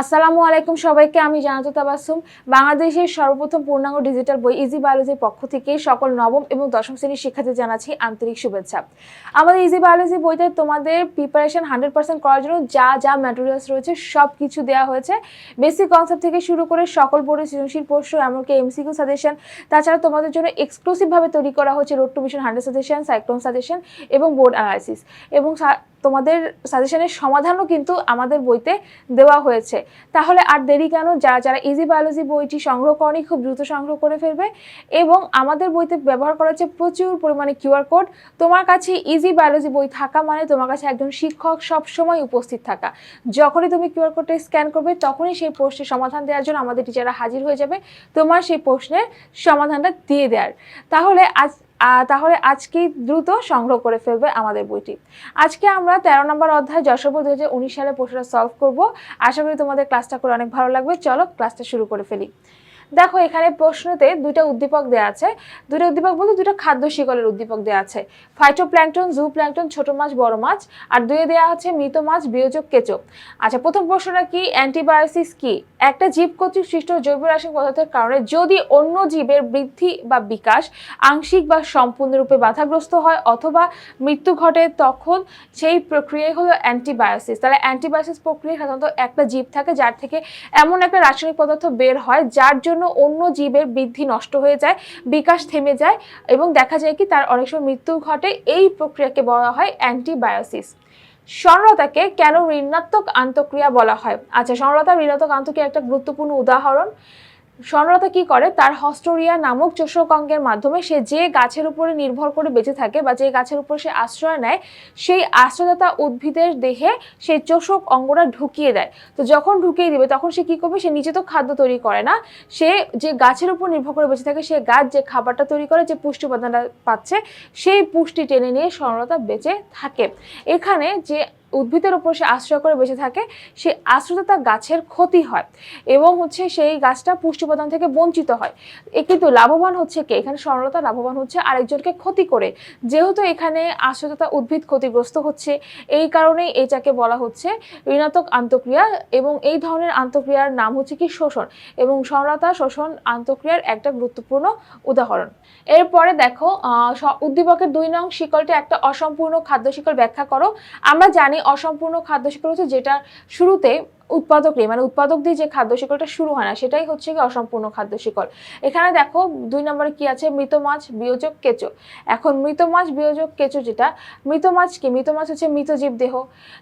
আসসালামু আলাইকুম সবাইকে, আমি জানাতো তাবাসুম। বাংলাদেশের সর্বপ্রথম পূর্ণাঙ্গ ডিজিটাল বই ইজি বায়োলজির পক্ষ থেকে সকল নবম এবং দশম শ্রেণির শিক্ষার্থী জানাচ্ছি আন্তরিক শুভেচ্ছা। আমাদের ইজি বায়োলজি বইতে তোমাদের প্রিপারেশন হান্ড্রেড পার্সেন্ট করার জন্য যা যা ম্যাটেরিয়ালস রয়েছে সব কিছু দেওয়া হয়েছে। বেসিক কনসেপ্ট থেকে শুরু করে সকল বোর্ডের সৃজনশীল প্রশ্ন, এমনকি এমসিকিউ সাজেশন তাছাড়া তোমাদের জন্য এক্সক্লুসিভভাবে তৈরি করা হচ্ছে road to mission hundred suggestion cyclone suggestion এবং বোর্ড অ্যানালাইসিস এবং তোমাদের সাজেশনের সমাধানও কিন্তু আমাদের বইতে দেওয়া হয়েছে। তাহলে আর দেরি কেন? যারা যারা ইজি বায়োলজি বইটি সংগ্রহ করেনি, খুব দ্রুত সংগ্রহ করে ফেলবে এবং আমাদের বইতে ব্যবহার করা হচ্ছে প্রচুর পরিমাণে কিউআর কোড তোমার কাছে ইজি বায়োলজি বই থাকা মানে তোমার কাছে একজন শিক্ষক সব সময় উপস্থিত থাকা। যখনই তুমি কিউআর কোডটা স্ক্যান করবে, তখনই সেই প্রশ্নের সমাধান দেওয়ার জন্য আমাদের টিচাররা হাজির হয়ে যাবে তোমার সেই প্রশ্নের সমাধানটা দিয়ে দেওয়ার। তাহলে আজ তাহলে আজকেই দ্রুত সংগ্রহ করে ফেলবে আমাদের বইটি। আজকে আমরা তেরো নম্বর অধ্যায় যশোর দু হাজার উনিশ সালে প্রশ্নটা সলভ করব। আশা করি তোমাদের ক্লাসটা করে অনেক ভালো লাগবে। চলো ক্লাসটা শুরু করে ফেলি। দেখো, এখানে প্রশ্নতে দুইটা উদ্দীপক দেওয়া আছে। দুটো উদ্দীপক বলতে দুটো খাদ্য শিকলের উদ্দীপক দেওয়া আছে। ফাইটোপ্ল্যাঙ্কটন জু প্ল্যাঙ্কটন ছোট মাছ, বড় মাছ। আর দুয়ে দেওয়া আছে মৃত মাছ বিয়োজক কেঁচো আচ্ছা প্রথম প্রশ্নটা কি? অ্যান্টিবায়োসিস কি? একটা জীব কর্তৃক সৃষ্ট জৈব রাসায়নিক পদার্থের কারণে যদি অন্য জীবের বৃদ্ধি বা বিকাশ আংশিক বা সম্পূর্ণরূপে বাধাগ্রস্ত হয় অথবা মৃত্যু ঘটে, তখন সেই প্রক্রিয়াই হলো অ্যান্টিবায়োসিস তাহলে অ্যান্টিবায়োসিস প্রক্রিয়া সাধারণত একটা জীব থাকে যার থেকে এমন একটা রাসায়নিক পদার্থ বের হয় যার জন্য অন্য জীবের বৃদ্ধি নষ্ট হয়ে যায়, বিকাশ থেমে যায় এবং দেখা যায় কি তার অনেক সময় মৃত্যু ঘটে। এই প্রক্রিয়াকে বলা হয় অ্যান্টিবায়োসিস। সরলতাকে কেন ঋণাত্মক আন্তঃক্রিয়া বলা হয়? আচ্ছা সরলতা ঋণাত্মক আন্তক্রিয়া একটা গুরুত্বপূর্ণ উদাহরণ। সরলতা কি করে? তার হস্টোরিয়া নামক চোষক অঙ্গের মাধ্যমে সে যে গাছের উপরে নির্ভর করে বেঁচে থাকে বা যে গাছের উপর সে আশ্রয় নেয়, সেই আশ্রয়দাতা উদ্ভিদের দেহে সেই চোষক অঙ্গটা ঢুকিয়ে দেয়। তো যখন ঢুকিয়ে দিবে, তখন সে কি করবে? সে নিজে তো খাদ্য তৈরি করে না। সে যে গাছের উপর নির্ভর করে বেঁচে থাকে, সে গাছ যে খাবারটা তৈরি করে, যে পুষ্টি উপাদানটা পাচ্ছে, সেই পুষ্টি টেনে নিয়ে সরলতা বেঁচে থাকে। এখানে যে উদ্ভিদের উপর সে আশ্রয় করে বেঁচে থাকে, সেই আশ্রয়তা গাছের ক্ষতি হয় এবং হচ্ছে সেই গাছটা পুষ্টি উপাদান থেকে বঞ্চিত হয়। এ কিন্তু লাভবান হচ্ছে কে? এখানে সরলতা লাভবান হচ্ছে আরেকজনকে ক্ষতি করে। যেহেতু এখানে আশ্রয়তা উদ্ভিদ ক্ষতিগ্রস্ত হচ্ছে, এই কারণেই এটাকে বলা হচ্ছে ঋণাত্মক আন্তঃক্রিয়া এবং এই ধরনের আন্তঃক্রিয়ার নাম হচ্ছে কি শোষণ এবং সরলতা শোষণ আন্তঃক্রিয়ার একটা গুরুত্বপূর্ণ উদাহরণ। এরপরে দেখো উদ্দীপকের দুই নং শিকলটি একটা অসম্পূর্ণ খাদ্য শিকল ব্যাখ্যা করো। আমরা জানি অসম্পূর্ণ খাদ্য রয়েছে যেটা শুরুতে উৎপাদক নেই মানে উৎপাদক দিয়ে যে খাদ্য শিকলটা শুরু হয় না, সেটাই হচ্ছে কি অসম্পূর্ণ খাদ্য শিকল এখানে দেখো দুই নম্বরে কি আছে? মৃত মাছ, বিয়োজক কেঁচো। এখন মৃত মাছ, বিয়োজক কেঁচো যেটা, মৃত মাছ কি? মৃত মাছ হচ্ছে মৃত জীব দেহ।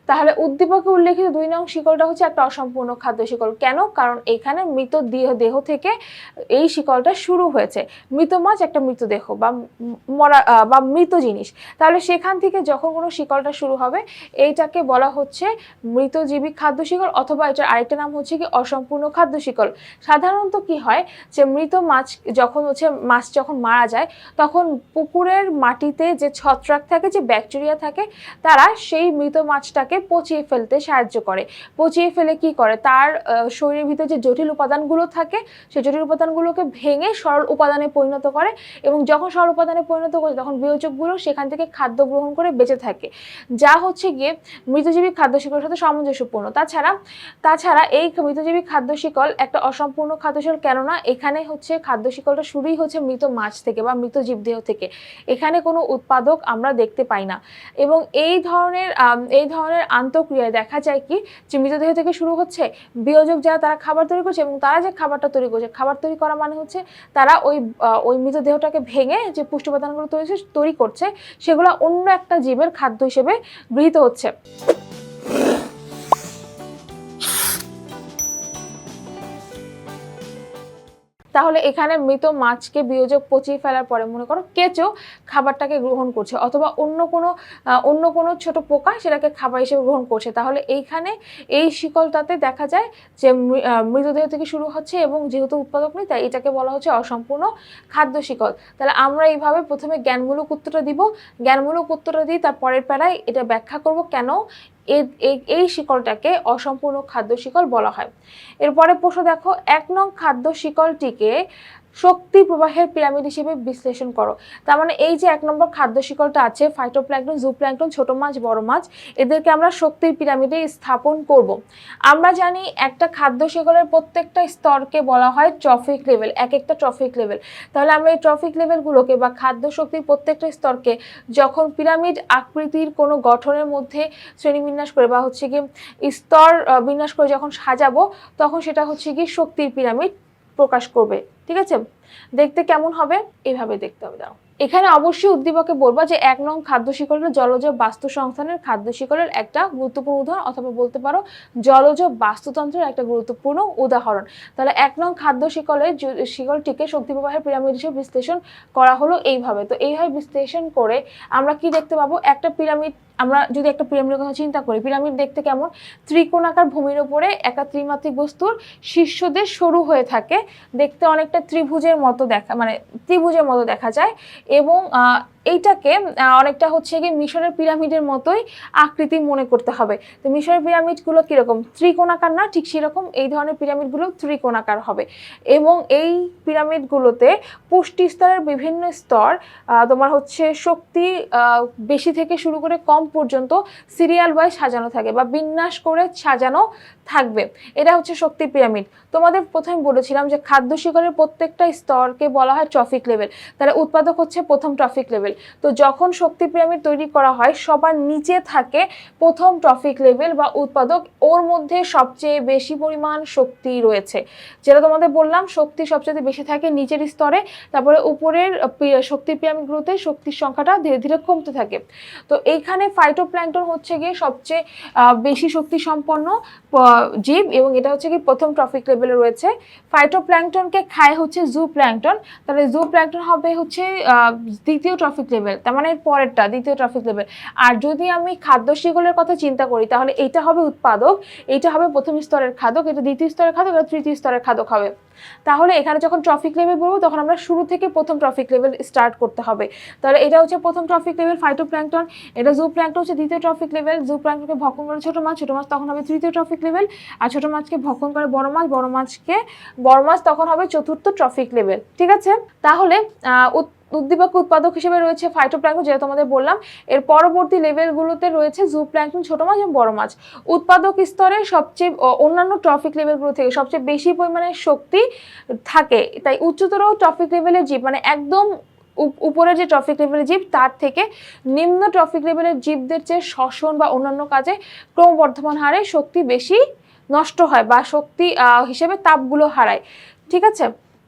তাহলে উদ্দীপকে উল্লেখিত দুই নং শিকলটা হচ্ছে একটা অসম্পূর্ণ খাদ্য শিকল কেন? কারণ এখানে মৃত দেহ দেহ থেকে এই শিকলটা শুরু হয়েছে। মৃত মাছ একটা মৃতদেহ বা মরা বা মৃত জিনিস। তাহলে সেখান থেকে যখন কোনো শিকলটা শুরু হবে, এইটাকে বলা হচ্ছে মৃতজীবী খাদ্য শিকল অথবা এটার আরেকটা নাম হচ্ছে কি অসম্পূর্ণ খাদ্য শিকল। সাধারণত কি হয় যে মৃত মাছ যখন হচ্ছে মাছ যখন মারা যায়, তখন পুকুরের মাটিতে যে ছত্রাক থাকে, যে ব্যাকটেরিয়া থাকে, তারা সেই মৃত মাছটাকে পচিয়ে ফেলতে সাহায্য করে। পচিয়ে ফেলে কি করে? তার শরীরের ভিতরে যে জটিল উপাদানগুলো থাকে সেই জটিল উপাদানগুলোকে ভেঙে সরল উপাদানে পরিণত করে এবং যখন সরল উপাদানে পরিণত করে, তখন বিয়োজকগুলো সেখান থেকে খাদ্য গ্রহণ করে বেঁচে থাকে। যা হচ্ছে গিয়ে মৃতজীবী খাদ্য শিকলের সাথে সামঞ্জস্যপূর্ণ। তাছাড়া তাছাড়া এই মৃতজীবী খাদ্য শিকল একটা অসম্পূর্ণ খাদ্য শিকল কেননা এখানে হচ্ছে খাদ্য শিকলটা শুরুই হচ্ছে মৃত মাছ থেকে বা মৃত জীবদেহ থেকে। এখানে কোনো উৎপাদক আমরা দেখতে পাই না। এবং এই ধরনের এই ধরনের আন্তঃক্রিয়ায় দেখা যায় কি যে মৃতদেহ থেকে শুরু হচ্ছে বিয়োজক যারা তারা খাবার তৈরি করছে এবং তারা যে খাবারটা তৈরি করছে, খাবার তৈরি করা মানে হচ্ছে তারা ওই ওই মৃতদেহটাকে ভেঙে যে পুষ্টি উপাদানগুলো তৈরি তৈরি করছে, সেগুলো অন্য একটা জীবের খাদ্য হিসেবে গৃহীত হচ্ছে। তাহলে এখানে মৃত মাছকে বিয়োজক পচিয়ে ফেলার পরে মনে করো কেঁচো খাবারটাকে গ্রহণ করছে, অথবা অন্য কোনো অন্য কোনো ছোট পোকা সেটাকে খাবার হিসেবে গ্রহণ করছে। তাহলে এইখানে এই শিকলটাতে দেখা যায় যে মৃতদেহ থেকে শুরু হচ্ছে এবং যেহেতু উৎপাদক নেই, তাই এটাকে বলা হচ্ছে অসম্পূর্ণ খাদ্য শিকল। তাহলে আমরা এইভাবে প্রথমে জ্ঞানমূলক উত্তরটা দিব। জ্ঞানমূলক উত্তরটা দিই তার পরের প্যারায় এটা ব্যাখ্যা করব কেন এই শিকলটাকে অসম্পূর্ণ খাদ্য শিকল বলা হয়। এরপরে প্রশ্ন দেখো এক নং খাদ্য শিকলটিকে শক্তি প্রবাহের পিরামিড হিসেবে বিশ্লেষণ করো। তার মানে এই যে এক নম্বর খাদ্য শিকলটা আছে ফাইটোপ্ল্যাঙ্কটন জুপ্ল্যাঙ্কটন ছোট মাছ, বড় মাছ, এদেরকে আমরা শক্তির পিরামিডে স্থাপন করব। আমরা জানি একটা খাদ্য শিকলের প্রত্যেকটা স্তরকে বলা হয় ট্রফিক লেভেল এক একটা ট্রফিক লেভেল তাহলে আমরা এই ট্রফিক লেভেলগুলোকে বা খাদ্য শক্তির প্রত্যেকটা স্তরকে যখন পিরামিড আকৃতির কোনো গঠনের মধ্যে শ্রেণীবিন্যাস করে বা হচ্ছে কি স্তর বিন্যাস করে যখন সাজাবো, তখন সেটা হচ্ছে কি শক্তির পিরামিড প্রকাশ করবে। ঠিক আছে? দেখতে কেমন হবে? এইভাবে দেখতে হবে দাও এখানে অবশ্যই উদ্দীপকে বলব যে এক নং খাদ্য শিকলের জলজ বাস্তু সংস্থানের খাদ্য শিকলের একটা গুরুত্বপূর্ণ উদাহরণ, অথবা বলতে পারো জলজ বাস্তুতন্ত্রের একটা গুরুত্বপূর্ণ উদাহরণ। তাহলে এক নং খাদ্য শিকলের শিকলটিকে শক্তি প্রবাহের পিরামিড হিসেবে বিশ্লেষণ করা হলো এইভাবে। তো এইভাবে বিশ্লেষণ করে আমরা কি দেখতে পাবো? একটা পিরামিড আমরা যদি একটা পিরামিডের কথা চিন্তা করি, পিরামিড দেখতে কেমন? ত্রিকোণাকার ভূমির উপরে একটা ত্রিমাত্রিক বস্তুর শীর্ষদেশ সরু হয়ে থাকে। দেখতে অনেকটা ত্রিভুজের মতো দেখা মানে ত্রিভুজের মতো দেখা যায় এবং এইটাকে অনেকটা হচ্ছে কি মিশরের পিরামিডের মতোই আকৃতি মনে করতে হবে। তো মিশরের পিরামিডগুলো কীরকম? ত্রিকোণাকার না, ঠিক সেরকম এই ধরনের পিরামিডগুলো ত্রিকোণাকার হবে। এবং এই পিরামিডগুলোতে পুষ্টি স্তরের বিভিন্ন স্তর তোমার হচ্ছে শক্তি বেশি থেকে শুরু করে কম পর্যন্ত সিরিয়াল ওয়াইজ সাজানো থাকে বা বিন্যাস করে সাজানো থাকবে। এটা হচ্ছে শক্তি পিরামিড তোমাদের প্রথমে বলেছিলাম যে খাদ্য শিকলের প্রত্যেকটা স্তরকে বলা হয় ট্রফিক লেভেল তাহলে উৎপাদক হচ্ছে প্রথম ট্রফিক লেভেল তো যখন শক্তি পিরামিড তৈরি করা হয়, সবার নিচে থাকে প্রথম ট্রফিক লেভেল বা উৎপাদক। ওর মধ্যে সবচেয়ে বেশি পরিমাণ শক্তি রয়েছে। যেটা তোমাদের বললাম, শক্তি সবচেয়ে বেশি থাকে নিচের স্তরে, তারপরে উপরের শক্তি পিরামিডগুলোতে শক্তির সংখ্যাটা ধীরে ধীরে কমতে থাকে। তো এইখানে ফাইটোপ্ল্যাঙ্কটন হচ্ছে গিয়ে সবচেয়ে বেশি শক্তি সম্পন্ন জীব এবং এটা হচ্ছে কি প্রথম ট্রফিক লেভেলে রয়েছে। ফাইটোপ্ল্যাঙ্কটনকে খায় হচ্ছে জু প্ল্যাঙ্কটন তাহলে জু প্ল্যাঙ্কটন হবে হচ্ছে দ্বিতীয় ট্রফিক লেভেল, তার মানে পরেরটা, দ্বিতীয় ট্রফিক লেভেল। আর যদি আমি খাদ্য শিকলের কথা চিন্তা করি, তাহলে এইটা হবে উৎপাদক এইটা হবে প্রথম স্তরের খাদক এটা দ্বিতীয় স্তরের খাদক এটা তৃতীয় স্তরের খাদক হবে তাহলে এখানে যখন ট্রফিক লেভেল বলব, তখন আমরা শুরু থেকে প্রথম ট্রফিক লেভেল স্টার্ট করতে হবে। তাহলে এটা হচ্ছে প্রথম ট্রফিক লেভেল ফাইটো ফাইটোপ্ল্যাঙ্কটন এটা জু প্ল্যাঙ্কটন হচ্ছে দ্বিতীয় ট্রফিক লেভেল জু প্ল্যাঙ্কটনকে ভক্ষণ করে ছোটো মাছ ছোটো মাছ তখন হবে তৃতীয় ট্রফিক লেভেল আর ছোটো মাছকে ভক্ষণ করে বড় মাছ, বড় মাছকে, বড় মাছ তখন হবে চতুর্থ ট্রফিক লেভেল ঠিক আছে? তাহলে উদ্দীপক উৎপাদক হিসেবে রয়েছে ফাইটোপ্ল্যাঙ্কটন যেটা তোমাদের বললাম। এর পরবর্তী লেভেলগুলোতে রয়েছে জু প্ল্যাঙ্কটন ছোট মাছ এবং বড় মাছ। উৎপাদক স্তরে সবচেয়ে অন্যান্য ট্রফিক লেভেলগুলো থেকে সবচেয়ে বেশি পরিমাণে শক্তি থাকে। তাই উচ্চতর ট্রফিক লেভেলের জীব মানে একদম উপ- উপরের যে ট্রফিক লেভেলের জীব, তার থেকে নিম্ন ট্রফিক লেভেলের জীবদের চেয়ে শ্বসন বা অন্যান্য কাজে ক্রমবর্ধমান হারে শক্তি বেশি নষ্ট হয় বা শক্তি হিসেবে তাপগুলো হারায়। ঠিক আছে?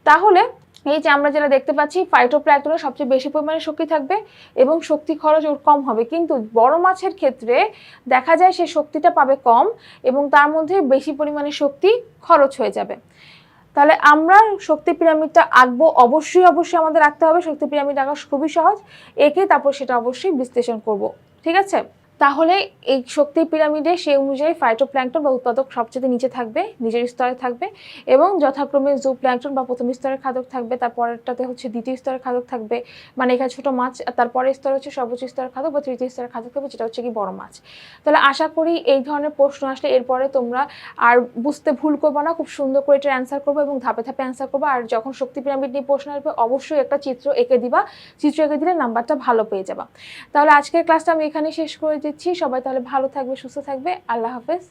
তাহলে এই যে আমরা যেটা দেখতে পাচ্ছি ফাইটোপ্ল্যাঙ্কটনের সবচেয়ে বেশি পরিমাণে শক্তি থাকবে এবং শক্তি খরচ ওর কম হবে। কিন্তু বড় মাছের ক্ষেত্রে দেখা যায় সে শক্তিটা পাবে কম এবং তার মধ্যে বেশি পরিমাণে শক্তি খরচ হয়ে যাবে। তাহলে আমরা শক্তি পিরামিডটা আঁকবো অবশ্যই অবশ্যই আমাদের আঁকতে হবে। শক্তি পিরামিড আঁকা খুবই সহজ। এঁকে তারপর সেটা অবশ্যই বিশ্লেষণ করব। ঠিক আছে? তাহলে এই শক্তি পিরামিডে সেই অনুযায়ী ফাইটোপ্ল্যাঙ্কটন বা উৎপাদক সবচেয়ে নিচে থাকবে, নিজের স্তরে থাকবে এবং যথাক্রমে জু প্ল্যাঙ্কটন বা প্রথম স্তরের খাদক থাকবে তারপরেরটাতে হচ্ছে দ্বিতীয় স্তরের খাদক থাকবে মানে এখানে ছোট মাছ তারপরের স্তর হচ্ছে সর্বোচ্চ স্তরের খাদক বা তৃতীয় স্তরের খাদক থাকবে, যেটা হচ্ছে কি বড় মাছ। তাহলে আশা করি এই ধরনের প্রশ্ন আসলে এরপরে তোমরা আর বুঝতে ভুল করব না, খুব সুন্দর করে এটার অ্যান্সার করব এবং ধাপে ধাপে অ্যান্সার করব, আর যখন শক্তি পিরামিড নিয়ে প্রশ্ন আসবে, অবশ্যই একটা চিত্র এঁকে দিবা, চিত্র এঁকে দিলে নাম্বারটা ভালো পেয়ে যাবা। তাহলে আজকের ক্লাসটা আমি এখানে শেষ করে দিচ্ছি। সবাই তাহলে ভালো থাকবে সুস্থ থাকবে। আল্লাহ হাফেজ।